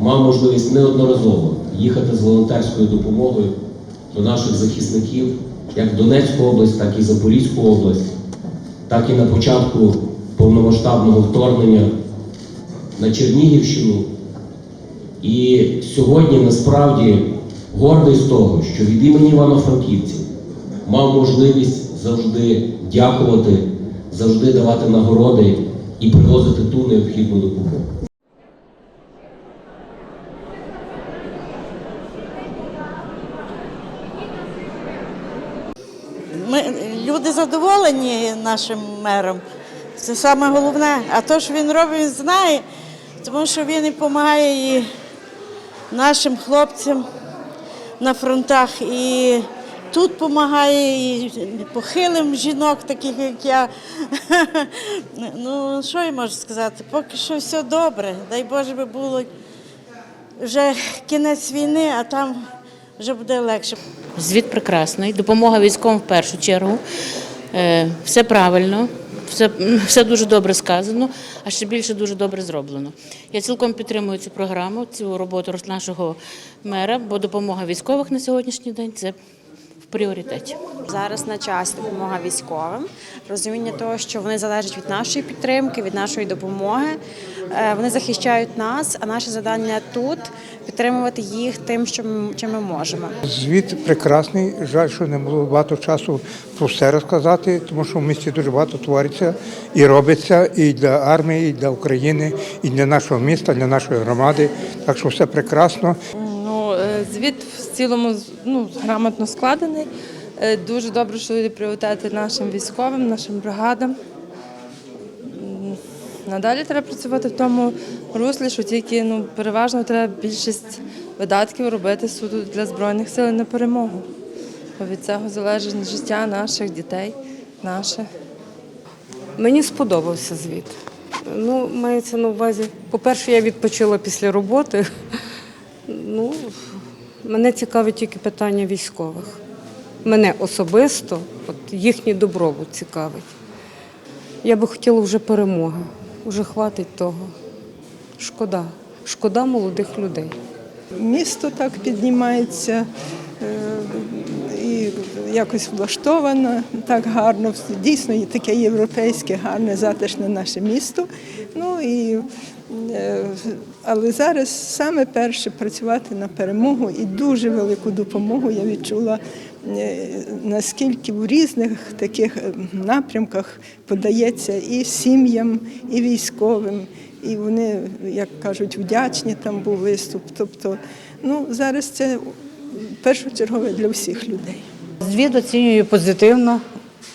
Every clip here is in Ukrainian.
мав можливість неодноразово їхати з волонтерською допомогою до наших захисників, як Донецьку область, так і Запорізьку область, так і на початку повномасштабного вторгнення на Чернігівщину. І сьогодні насправді гордий з того, що від імені Івано-Франківців мав можливість завжди дякувати, завжди давати нагороди і привозити ту необхідну допомогу. Ми, люди задоволені нашим мером. Це саме головне. А то, що він робить, він знає, тому що він і допомагає і нашим хлопцям на фронтах, і тут допомагає, і похилим жінок, таких як я. Ну, що я можу сказати? Поки що все добре. Дай Боже би було вже кінець війни, а там вже буде легше. Звіт прекрасний, допомога військовим в першу чергу. Е, Все правильно, все, все дуже добре сказано, а ще більше дуже добре зроблено. Я цілком підтримую цю програму, цю роботу нашого мера, бо допомога військових на сьогоднішній день це пріоритеті. Зараз на час допомога військовим, розуміння того, що вони залежать від нашої підтримки, від нашої допомоги. Е, Вони захищають нас, а наше завдання тут підтримувати їх тим, що ми, чим ми можемо. Звіт прекрасний. Жаль, що не було багато часу про все розказати, тому що в місті дуже багато твориться і робиться і для армії, і для України, і для нашого міста, для нашої громади. Так що все прекрасно. Ну, е, звіт цілому ну, грамотно складений. Е, Дуже добре, що є пріоритети нашим військовим, нашим бригадам. Надалі треба працювати в тому руслі, що тільки ну, переважно треба більшість видатків робити суду для Збройних сил на перемогу. Бо від цього залежить життя наших дітей, наше. Мені сподобався звіт. Ну, мається на увазі. По-перше, я відпочила після роботи. Ну, мене цікавить тільки питання військових. Мене особисто, от їхній добробут цікавить. Я би хотіла вже перемоги. Вже хватить того. Шкода. Шкода молодих людей. місто так піднімається е, і якось влаштовано так гарно. Дійсно таке європейське, гарне, затишне наше місто. Ну і але зараз саме перше працювати на перемогу і дуже велику допомогу я відчула. е, Наскільки в різних таких е, напрямках подається і сім'ям, і військовим, і вони, як кажуть, вдячні там був виступ. Тобто, ну зараз це першочергове для всіх людей. Звіт оцінюю позитивно,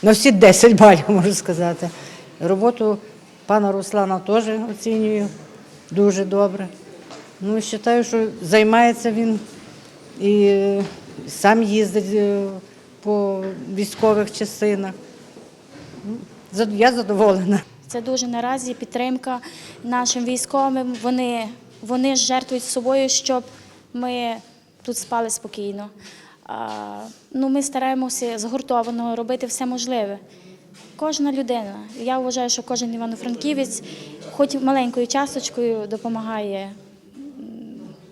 на всі 10 балів, можу сказати. Роботу пана Руслана теж оцінюю дуже добре. Ну, вважаю, що займається він і е, сам їздить е, по військових частинах. Ну, Я задоволена. Це дуже наразі підтримка нашим військовим. Вони, вони жертвують собою, щоб ми тут спали спокійно. Ну, ми стараємося згуртовано робити все можливе. Кожна людина. Я вважаю, що кожен івано-франківець, хоч маленькою часточкою, допомагає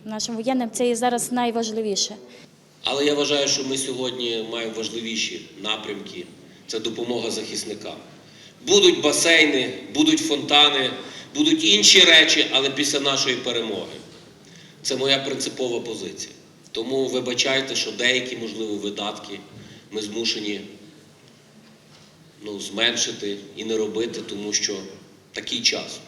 нашим воєнним. Це і зараз найважливіше. Але я вважаю, що ми сьогодні маємо важливіші напрямки це допомога захисникам. Будуть басейни, будуть фонтани, будуть інші речі, але після нашої перемоги. Це моя принципова позиція. Тому вибачайте, що деякі, можливо, видатки ми змушені ну, зменшити і не робити, тому що такий час.